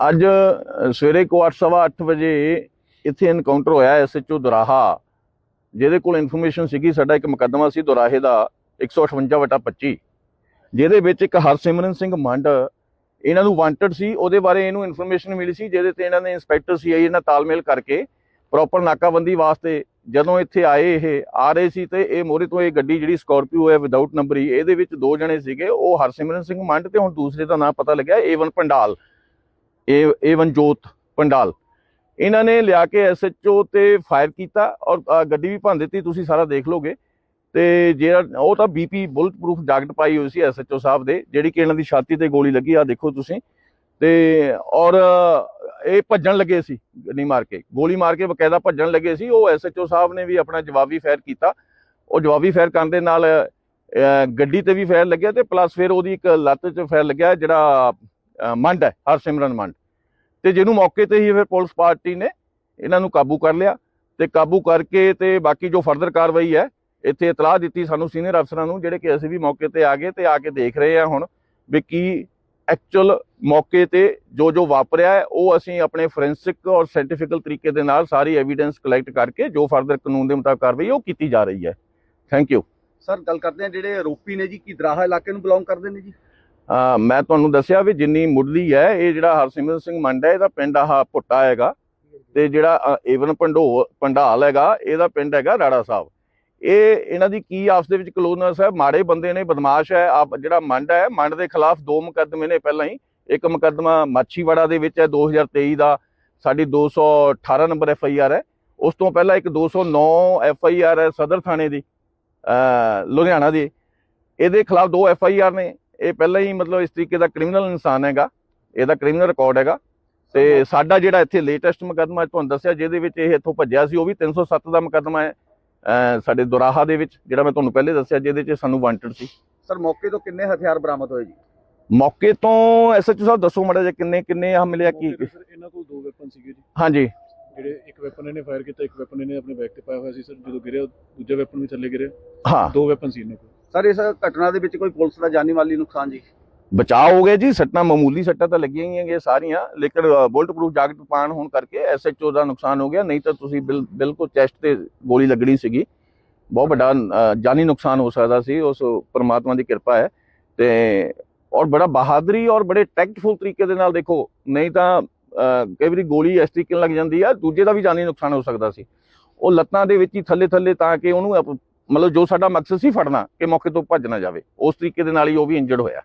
ਅੱਜ ਅ, ਸਵੇਰੇ ਕੋ 8:30 ਵਜੇ ਇੱਥੇ ਐਨਕਾਊਂਟਰ ਹੋਇਆ ਐਸਐਚਓ ਦੁਰਾਹਾ ਜਿਹਦੇ ਕੋਲ ਇਨਫੋਰਮੇਸ਼ਨ ਸੀਗੀ ਸਾਡਾ ਇੱਕ ਮੁਕੱਦਮਾ ਸੀ ਦੁਰਾਹੇ ਦਾ 158/25 ਜਿਹਦੇ ਵਿੱਚ ਇੱਕ ਹਰਸਿਮਰਨ ਸਿੰਘ ਮੰਡ ਇਹਨਾਂ ਨੂੰ ਵਾਂਟਡ ਸੀ ਉਹਦੇ ਬਾਰੇ ਇਹਨੂੰ ਇਨਫੋਰਮੇਸ਼ਨ ਮਿਲੀ ਸੀ ਜਿਹਦੇ ਤੇ ਇਹਨਾਂ ਨੇ ਇੰਸਪੈਕਟਰ ਸੀਆਈ ਇਹਨਾਂ ਤਾਲਮੇਲ ਕਰਕੇ ਪ੍ਰੋਪਰ ਨਾਕਾਬੰਦੀ ਵਾਸਤੇ ਜਦੋਂ ਇੱਥੇ ਆਏ ਇਹ ਆ ਰਹੇ ਸੀ ਤੇ ਇਹ ਮੋਰੇ ਤੋਂ ਇਹ ਗੱਡੀ ਜਿਹੜੀ ਸਕਾਰਪੀਓ ਹੈ ਵਿਦਆਊਟ ਨੰਬਰੀ ਇਹਦੇ ਵਿੱਚ ਦੋ ਜਣੇ ਸੀਗੇ ਉਹ ਹਰਸਿਮਰਨ ਸਿੰਘ ਮੰਡ ਤੇ ਹੁਣ ਦੂਸਰੇ ਦਾ ਨਾਮ ਪਤਾ ਲੱਗਿਆ ਏਵਨ ਪੰਡਾਲ। ਏ ਏਵਨਜੋਤ ਪੰਡਾਲ। ਇਹਨਾਂ ਨੇ ਲਿਆ ਕੇ ਐਸਐਚਓ ਤੇ ਫਾਇਰ ਕੀਤਾ ਔਰ ਗੱਡੀ ਵੀ ਭੰਨ ਦਿੱਤੀ, ਤੁਸੀਂ ਸਾਰਾ ਦੇਖ ਲੋਗੇ ਤੇ ਜਿਹੜਾ, ਉਹ ਤਾਂ ਬੀਪੀ ਬੁਲਟ ਪ੍ਰੂਫ ਜਾਕਟ ਪਾਈ ਹੋਈ ਸੀ ਐਸਐਚਓ ਸਾਹਿਬ ਦੇ, ਜਿਹੜੀ ਕਿ ਇਹਨਾਂ ਦੀ ਛਾਤੀ ਤੇ ਗੋਲੀ ਲੱਗੀ ਆ ਦੇਖੋ ਤੁਸੀਂ। ਤੇ, ਔਰ ਇਹ ਭੱਜਣ ਲੱਗੇ ਸੀ ਗੱਡੀ ਮਾਰ ਕੇ। ਗੋਲੀ ਮਾਰ ਕੇ ਬਕਾਇਦਾ ਭੱਜਣ ਲੱਗੇ ਸੀ। ਉਹ ਐਸਐਚਓ ਸਾਹਿਬ ਨੇ ਵੀ ਆਪਣਾ ਜਵਾਬੀ ਫਾਇਰ ਕੀਤਾ। ਉਹ ਜਵਾਬੀ ਫਾਇਰ ਕਰਨ ਦੇ ਨਾਲ ਗੱਡੀ ਤੇ ਵੀ ਫਾਇਰ ਲੱਗਿਆ ਤੇ ਪਲੱਸ ਫਿਰ ਉਹਦੀ ਇੱਕ ਲੱਤ 'ਚ ਫਾਇਰ ਲੱਗਿਆ, ਜਿਹੜਾ ਮੰਡ ਹੈ, ਹਰਸਿਮਰਨ ਮੰਡ। ਤੇ ਜਿਹਨੂੰ ਮੌਕੇ ਤੇ ਹੀ ਫਿਰ ਪੁਲਿਸ ਪਾਰਟੀ ਨੇ ਇਹਨਾਂ ਨੂੰ ਕਾਬੂ ਕਰ ਲਿਆ ਤੇ ਕਾਬੂ ਕਰਕੇ ਤੇ ਬਾਕੀ ਜੋ ਫਰਦਰ ਕਾਰਵਾਈ ਹੈ, ਇੱਥੇ ਇਤਲਾਹ ਦਿੱਤੀ ਸਾਨੂੰ ਸੀਨੀਅਰ ਅਫਸਰਾਂ ਨੂੰ, ਜਿਹੜੇ ਕਿ ਅਸੀਂ ਵੀ ਮੌਕੇ ਤੇ ਆ ਗਏ ਤੇ ਆ ਕੇ ਦੇਖ ਰਹੇ ਆ ਹੁਣ ਵੀ ਕੀ ਐਕਚੁਅਲ ਮੌਕੇ ਤੇ ਜੋ ਜੋ ਵਾਪਰਿਆ ਹੈ, ਉਹ ਅਸੀਂ ਆਪਣੇ ਫੋਰੈਂਸਿਕ ਔਰ ਸਾਇੰਟੀਫਿਕਲ ਤਰੀਕੇ ਦੇ ਨਾਲ ਸਾਰੀ ਐਵੀਡੈਂਸ ਕਲੈਕਟ ਕਰਕੇ ਜੋ ਫਰਦਰ ਕਾਨੂੰਨ ਦੇ ਮੁਤਾਬਕ ਕਾਰਵਾਈ ਉਹ ਕੀਤੀ ਜਾ ਰਹੀ ਹੈ। ਥੈਂਕ ਯੂ ਸਰ ਗੱਲ ਕਰਦੇ ਆ ਜਿਹੜੇ ਆਰੋਪੀ ਨੇ ਜੀ, ਕੀ ਦਰਾਹਾ ਇਲਾਕੇ ਨੂੰ ਬਿਲੋਂਗ ਕਰਦੇ ਨੇ ਜੀ? ਮੈਂ ਤੁਹਾਨੂੰ ਦੱਸਿਆ ਵੀ ਜਿੰਨੀ ਮੁੱਢਲੀ ਹੈ, ਇਹ ਜਿਹੜਾ ਹਰਸਿਮਰਨ ਸਿੰਘ ਮੰਡ ਹੈ, ਇਹਦਾ ਪਿੰਡ ਆਹ ਭੁੱਟਾ ਹੈਗਾ ਤੇ ਜਿਹੜਾ ਏਵਨ ਪੰਡੋ, ਪੰਡਾਲ ਹੈਗਾ, ਇਹਦਾ ਪਿੰਡ ਹੈਗਾ ਰਾੜਾ ਸਾਹਿਬ। ਇਹ ਇਹਨਾਂ ਦੀ ਕੀ ਆਪਸ ਦੇ ਵਿੱਚ ਕਲੋਨਸ ਹੈ? ਮਾੜੇ ਬੰਦੇ ਨੇ, ਬਦਮਾਸ਼ ਹੈ, ਆਪ ਜਿਹੜਾ ਮੰਡ ਹੈ, ਮੰਡ ਦੇ ਖਿਲਾਫ ਦੋ ਮੁਕੱਦਮੇ ਨੇ ਪਹਿਲਾਂ ਹੀ। ਇੱਕ ਮੁਕੱਦਮਾ ਮਾਛੀਵਾੜਾ ਦੇ ਵਿੱਚ ਹੈ 2023 ਦਾ, ਸਾਡੀ 218 ਨੰਬਰ ਐਫ ਆਈ ਆਰ ਹੈ। ਉਸ ਤੋਂ ਪਹਿਲਾਂ ਇੱਕ 209 ਐਫ ਆਈ ਆਰ ਹੈ ਸਦਰ ਥਾਣੇ ਦੀ ਲੁਧਿਆਣਾ ਦੀ। ਇਹਦੇ ਖਿਲਾਫ ਦੋ ਐਫ ਆਈ ਆਰ ਨੇ। ਇਹ ਪਹਿਲਾਂ ਹੀ ਮਤਲਬ ਇਸ ਤਰੀਕੇ ਦਾ ਕ੍ਰਿਮੀਨਲ ਇਨਸਾਨ ਹੈਗਾ ਇਹਦਾ ਕ੍ਰਿਮੀਨਲ ਰਿਕਾਰਡ ਹੈਗਾ ਤੇ ਸਾਡਾ ਜਿਹੜਾ ਇੱਥੇ ਲੇਟੈਸਟ ਮੁਕੱਦਮਾ ਤੁਹਾਨੂੰ ਦੱਸਿਆ ਜਿਹਦੇ ਵਿੱਚ ਇਹ ਇੱਥੋਂ ਭੱਜਿਆ ਸੀ ਉਹ ਵੀ 307 ਦਾ ਮੁਕੱਦਮਾ ਹੈ ਸਾਡੇ ਦੁਰਾਹਾ ਦੇ ਵਿੱਚ ਜਿਹੜਾ ਮੈਂ ਤੁਹਾਨੂੰ ਪਹਿਲੇ ਦੱਸਿਆ ਜਿਹਦੇ 'ਚ ਸਾਨੂੰ ਵਾਂਟਡ ਸੀ। ਸਰ ਮੌਕੇ ਤੋਂ ਕਿੰਨੇ ਹਥਿਆਰ ਬਰਾਮਦ ਹੋਏ ਜੀ? ਮੌਕੇ ਤੋਂ ਐਸਐਚਓ ਸਾਹਿਬ ਦੱਸੋ ਮੜਾ ਜੇ ਕਿੰਨੇ ਕਿੰਨੇ ਆ ਮਿਲਿਆ ਕੀ? ਸਰ ਇਹਨਾਂ ਕੋਲ ਦੋ ਵੈਪਨ ਸੀਗੇ ਜੀ। ਹਾਂਜੀ। ਜਿਹੜੇ ਇੱਕ ਵੈਪਨ ਇਹਨੇ ਫਾਇਰ ਕੀਤਾ ਇੱਕ ਵੈਪਨ ਇਹਨੇ ਆਪਣੇ ਬੈਗ ਤੇ ਪਾਇਆ ਹੋਇਆ ਸੀ ਸਰ। ਜਦੋਂ ਗਿਰਿਆ ਦੂਜਾ ਵੈਪਨ ਵੀ ਥੱਲੇ ਗਿਰਿਆ। ਹਾਂ। ਦੋ ਵੈਪਨ ਸੀ ਇਹਨਾਂ ਕੋਲ। ਸਰ, ਇਸ ਘਟਨਾ ਦੇ ਵਿੱਚ ਕੋਈ ਪੁਲਿਸ ਦਾ ਜਾਨੀ ਮਾਲੀ ਨੁਕਸਾਨ ਜੀ? ਬਚਾਅ ਹੋ ਗਿਆ ਜੀ, ਸੱਟਾਂ ਮਾਮੂਲੀ ਸੱਟਾਂ ਤਾਂ ਲੱਗੀਆਂ ਹੀ ਹੈਗੀਆਂ ਸਾਰੀਆਂ, ਲੇਕਿਨ ਬੁਲਟ ਪ੍ਰੂਫ ਜੈਕਟ ਪਾਣ ਹੋਣ ਕਰਕੇ ਐਸਐਚਓ ਦਾ ਨੁਕਸਾਨ ਹੋ ਗਿਆ, ਨਹੀਂ ਤਾਂ ਤੁਸੀਂ ਬਿਲ- ਬਿਲਕੁਲ ਚੈਸਟ ਤੇ ਗੋਲੀ ਲੱਗਣੀ ਸੀਗੀ। ਬਹੁਤ ਵੱਡਾ ਜਾਨੀ ਨੁਕਸਾਨ ਹੋ ਸਕਦਾ ਸੀ, ਉਸ ਪਰਮਾਤਮਾ ਦੀ ਕਿਰਪਾ ਹੈ। ਤੇ, ਔਰ ਬੜਾ ਬਹਾਦਰੀ ਔਰ ਬੜੇ ਟੈਕਟਫੁਲ ਤਰੀਕੇ ਦੇ ਨਾਲ ਦੇਖੋ, ਨਹੀਂ ਤਾਂ ਕਈ ਵਾਰੀ ਗੋਲੀ ਇਸ ਤਰੀਕੇ ਨਾਲ ਲੱਗ ਜਾਂਦੀ ਆ, ਦੂਜੇ ਦਾ ਵੀ ਜਾਨੀ ਨੁਕਸਾਨ ਹੋ ਸਕਦਾ ਸੀ। ਉਹ ਲੱਤਾਂ ਦੇ ਵਿੱਚ ਹੀ ਥੱਲੇ ਥੱਲੇ ਤਾਂ ਕਿ ਉਹਨੂੰ ਅਪ- ਮਤਲਬ ਜੋ ਸਾਡਾ ਮਕਸਦ ਸੀ ਫੜਨਾ, ਕਿ ਮੌਕੇ ਤੋਂ ਭੱਜ ਨਾ ਜਾਵੇ। ਉਸ ਤਰੀਕੇ ਦੇ ਨਾਲ ਹੀ ਉਹ ਵੀ ਇੰਜਰਡ ਹੋਇਆ।